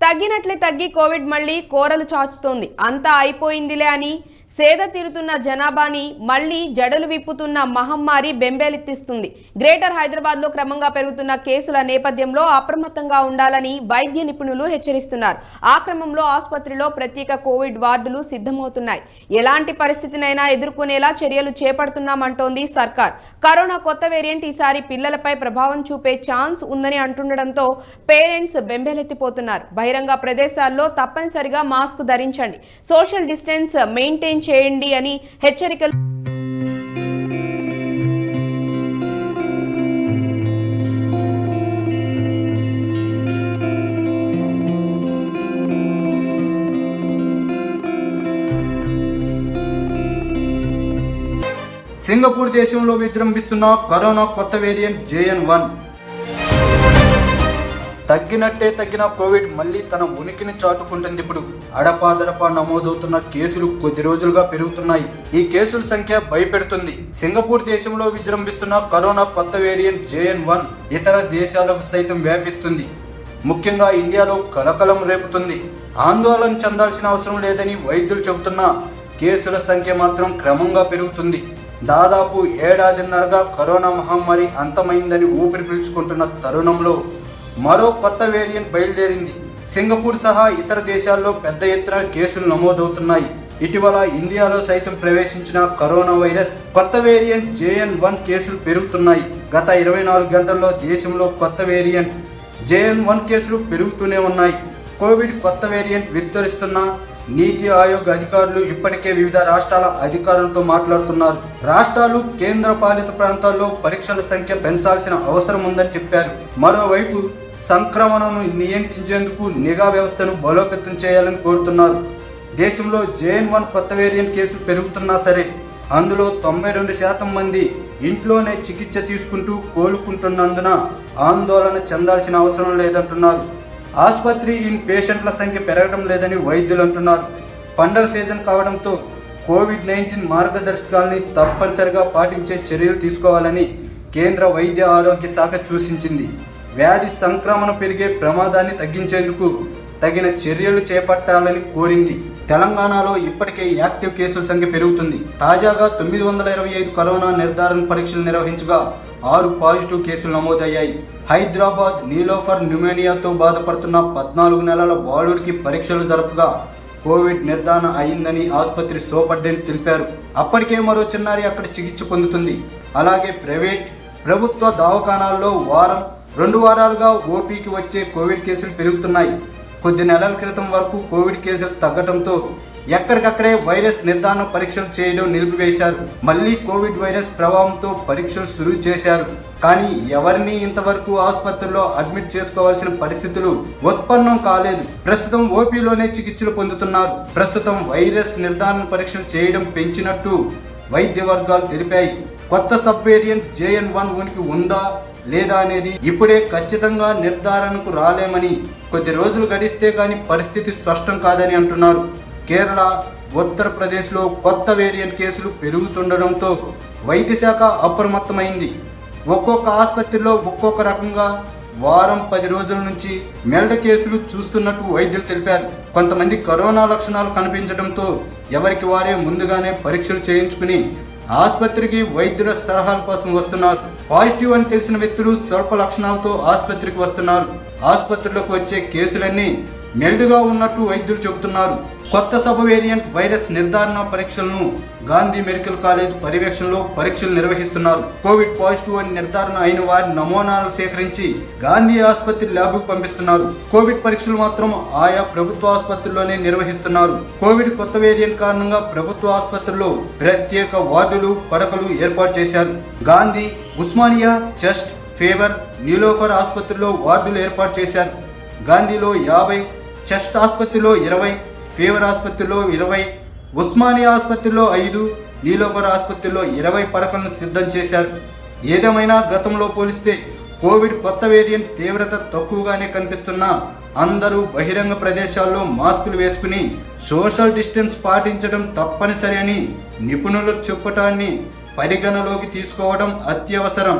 తగ్గినట్లే తగ్గి కోవిడ్ మళ్ళీ కోరలు చాచుతోంది. అంతా అయిపోయిందిలే అని సేద తీరుతున్న జనాభాని మళ్ళీ జడలు విప్పుతున్న మహమ్మారి బెంబేలెత్తిస్తుంది. గ్రేటర్ హైదరాబాద్లో క్రమంగా పెరుగుతున్న కేసుల నేపథ్యంలో అప్రమత్తంగా ఉండాలని వైద్య నిపుణులు హెచ్చరిస్తున్నారు. ఆ క్రమంలో ఆసుపత్రిలో ప్రత్యేక కోవిడ్ వార్డులు సిద్ధమవుతున్నాయి. ఎలాంటి పరిస్థితినైనా ఎదుర్కొనేలా చర్యలు చేపడుతున్నామంటోంది సర్కార్. కరోనా కొత్త వేరియంట్ ఈసారి పిల్లలపై ప్రభావం చూపే ఛాన్స్ ఉందని అంటుండడంతో పేరెంట్స్ బెంబేలెత్తిపోతున్నారు. బహిరంగ ప్రదేశాల్లో తప్పనిసరిగా మాస్క్ ధరించండి. సోషల్ డిస్టెన్స్ మెయింటైన్ చేయండి అని హెచ్చరికలు సింగపూర్ దేశంలో విజృంభిస్తున్న కరోనా కొత్త వేరియంట్ జేఎన్ వన్. తగ్గినట్టే తగ్గిన కోవిడ్ మళ్ళీ తన ఉనికిని చాటుకుంటుంది ఇప్పుడు. అడపాదడపా నమోదవుతున్న కేసులు కొద్ది రోజులుగా పెరుగుతున్నాయి. ఈ కేసుల సంఖ్య భయపెడుతుంది. సింగపూర్ దేశంలో విజృంభిస్తున్న కరోనా కొత్త వేరియంట్ జేఎన్ వన్ ఇతర దేశాలకు సైతం వ్యాపిస్తుంది. ముఖ్యంగా ఇండియాలో కలకలం రేపుతుంది. ఆందోళన చెందాల్సిన అవసరం లేదని వైద్యులు చెబుతున్నా కేసుల సంఖ్య మాత్రం క్రమంగా పెరుగుతుంది. దాదాపు ఏడాదిన్నరగా కరోనా మహమ్మారి అంతమైందని ఊపిరి పీల్చుకుంటున్న తరుణంలో మరో కొత్త వేరియంట్ బయలుదేరింది. సింగపూర్ సహా ఇతర దేశాల్లో పెద్ద ఎత్తున కేసులు నమోదవుతున్నాయి. ఇటీవల ఇండియాలో సైతం ప్రవేశించిన కరోనా వైరస్ కొత్త వేరియంట్ జేఎన్ వన్ కేసులు పెరుగుతున్నాయి. గత ఇరవై నాలుగు గంటల్లో దేశంలో కొత్త వేరియంట్ జేఎన్ వన్ కేసులు పెరుగుతూనే ఉన్నాయి. కోవిడ్ కొత్త వేరియంట్ విస్తరిస్తున్న నీతి ఆయోగ్ అధికారులు ఇప్పటికే వివిధ రాష్ట్రాల అధికారులతో మాట్లాడుతున్నారు. రాష్ట్రాలు కేంద్ర పాలిత ప్రాంతాల్లో పరీక్షల సంఖ్య పెంచాల్సిన అవసరం ఉందని చెప్పారు. మరోవైపు సంక్రమణను నియంత్రించేందుకు నిఘా వ్యవస్థను బలోపేతం చేయాలని కోరుతున్నారు. దేశంలో జేఎన్ వన్ కొత్త వేరియంట్ కేసులు పెరుగుతున్నా సరే అందులో తొంభై రెండు శాతం మంది ఇంట్లోనే చికిత్స తీసుకుంటూ కోలుకుంటున్నందున ఆందోళన చెందాల్సిన అవసరం లేదంటున్నారు. ఆసుపత్రి ఇన్ పేషెంట్ల సంఖ్య పెరగడం లేదని వైద్యులు అంటున్నారు. పండగ సీజన్ కావడంతో కోవిడ్ నైన్టీన్ మార్గదర్శకాల్ని తప్పనిసరిగా పాటించే చర్యలు తీసుకోవాలని కేంద్ర వైద్య ఆరోగ్య శాఖ సూచించింది. వ్యాధి సంక్రమణ పెరిగే ప్రమాదాన్ని తగ్గించేందుకు తగిన చర్యలు చేపట్టాలని కోరింది. తెలంగాణలో ఇప్పటికే యాక్టివ్ కేసుల సంఖ్య పెరుగుతుంది. తాజాగా తొమ్మిది వందల ఇరవై ఐదు కరోనా నిర్ధారణ పరీక్షలు నిర్వహించగా ఆరు పాజిటివ్ కేసులు నమోదయ్యాయి. హైదరాబాద్ నీలోఫర్ న్యూమోనియాతో బాధపడుతున్న పద్నాలుగు నెలల బాలుడికి పరీక్షలు జరపగా కోవిడ్ నిర్ధారణ అయిందని ఆసుపత్రి సూపరింటెండెంట్ తెలిపారు. అప్పటికే మరో చిన్నారి అక్కడ చికిత్స పొందుతుంది. అలాగే ప్రైవేట్ ప్రభుత్వ దవాఖానాల్లో వారం రెండు వారాలుగా ఓపీకి వచ్చే కోవిడ్ కేసులు పెరుగుతున్నాయి. కొద్ది నెలల క్రితం వరకు కోవిడ్ కేసులు తగ్గడంతో ఎక్కడికక్కడే వైరస్ నిర్ధారణ పరీక్షలు చేయడం నిలిపివేశారు. మళ్ళీ కోవిడ్ వైరస్ ప్రభావంతో పరీక్షలు శురు చేశారు. కానీ ఎవరిని ఇంతవరకు ఆసుపత్రిలో అడ్మిట్ చేసుకోవాల్సిన పరిస్థితులు ఉత్పన్నం కాలేదు. ప్రస్తుతం ఓపీలోనే చికిత్సలు పొందుతున్నారు. ప్రస్తుతం వైరస్ నిర్ధారణ పరీక్షలు చేయడం పెంచినట్టు వైద్య వర్గాలు తెలిపాయి. కొత్త సబ్ వేరియంట్ జేఎన్ వన్ ఉనికి ఉందా లేదా అనేది ఇప్పుడే ఖచ్చితంగా నిర్ధారణకు రాలేమని కొద్ది రోజులు గడిస్తే కానీ పరిస్థితి స్పష్టం కాదని అంటున్నారు. కేరళ ఉత్తరప్రదేశ్లో కొత్త వేరియంట్ కేసులు పెరుగుతుండడంతో వైద్య శాఖ అప్రమత్తమైంది. ఒక్కొక్క ఆసుపత్రిలో ఒక్కొక్క రకంగా వారం పది రోజుల నుంచి మెల్డ కేసులు చూస్తున్నట్టు వైద్యులు తెలిపారు. కొంతమంది కరోనా లక్షణాలు కనిపించడంతో ఎవరికి వారే ముందుగానే పరీక్షలు చేయించుకుని ఆసుపత్రికి వైద్యుల సలహాల కోసం వస్తున్నారు. పాజిటివ్ అని తెలిసిన వ్యక్తులు స్వల్ప లక్షణాలతో ఆసుపత్రికి వస్తున్నారు. ఆసుపత్రిలోకి వచ్చే కేసులన్నీ మెల్డుగా ఉన్నట్టు వైద్యులు చెబుతున్నారు. కొత్త సబ్ వేరియంట్ వైరస్ నిర్ధారణ పరీక్షలను గాంధీ మెడికల్ కాలేజ్ పర్యవేక్షణలో పరీక్షలు నిర్వహిస్తున్నారు. కోవిడ్ పాజిటివ్ అని నిర్ధారణ అయిన వారి నమూనాలు సేకరించి గాంధీ ఆసుపత్రి ల్యాబ్కు పంపిస్తున్నారు. కోవిడ్ పరీక్షలు మాత్రం ఆయా ప్రభుత్వ ఆసుపత్రుల్లోనే నిర్వహిస్తున్నారు. కోవిడ్ కొత్త వేరియంట్ కారణంగా ప్రభుత్వ ఆసుపత్రుల్లో ప్రత్యేక వార్డులు పడకలు ఏర్పాటు చేశారు. గాంధీ ఉస్మానియా చెస్ట్ ఫీవర్ నీలోఫర్ ఆసుపత్రిలో వార్డులు ఏర్పాటు చేశారు. గాంధీలో యాభై చెస్ట్ ఆసుపత్రిలో ఇరవై ఫీవర్ ఆసుపత్రిలో ఇరవై ఉస్మానియా ఆసుపత్రిలో ఐదు నీలోఫర్ ఆసుపత్రిలో ఇరవై పడకలను సిద్ధం చేశారు. ఏదేమైనా గతంలో పోలిస్తే కోవిడ్ కొత్త వేరియంట్ తీవ్రత తక్కువగానే కనిపిస్తున్నా అందరూ బహిరంగ ప్రదేశాల్లో మాస్కులు వేసుకుని సోషల్ డిస్టెన్స్ పాటించడం తప్పనిసరి అని నిపుణులు చెప్పటాన్ని పరిగణలోకి తీసుకోవడం అత్యవసరం.